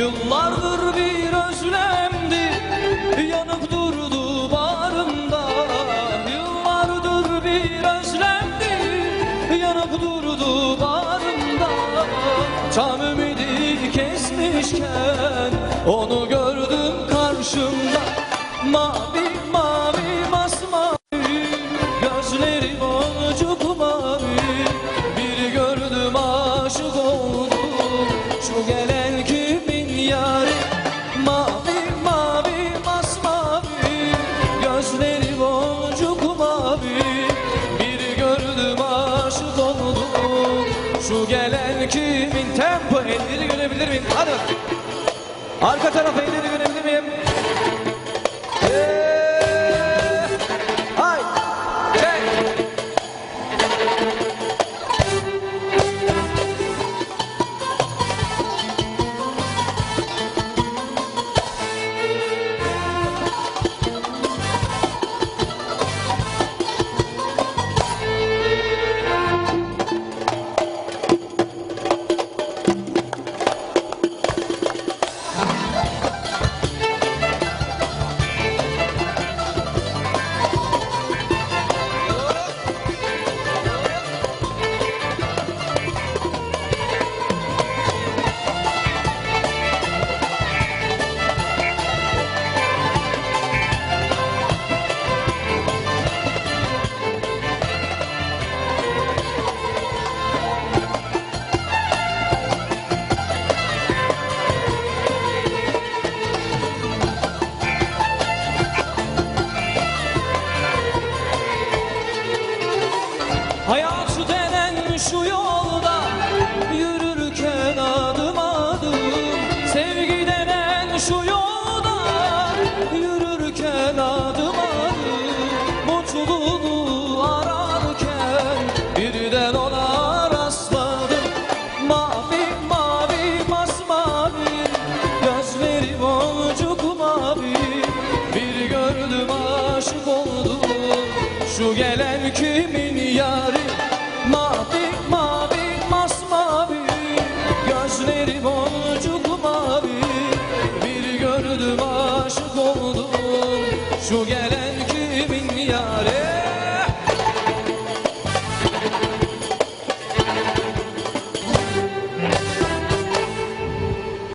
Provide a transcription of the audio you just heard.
Yıllardır bir özlemdi Yanıp durdu bağrımda Yıllardır bir özlemdi Yanıp durdu bağrımda Tam ümidi kesmişken Onu gördüm elleri görebilir miyim? Hadi Arka tarafa elleri görebilir miyim? Şu yolda Yürürken adım adım. Sevgi denen şu yolda Yürürken adım adım. Mutluluğu ararken Birden ona rastladım. Mavi mavi masmavi Gözleri boncuk mavi. Bir gördüm aşık oldum Şu gelen kimin yari gördüm aşık oldum. Şu gelen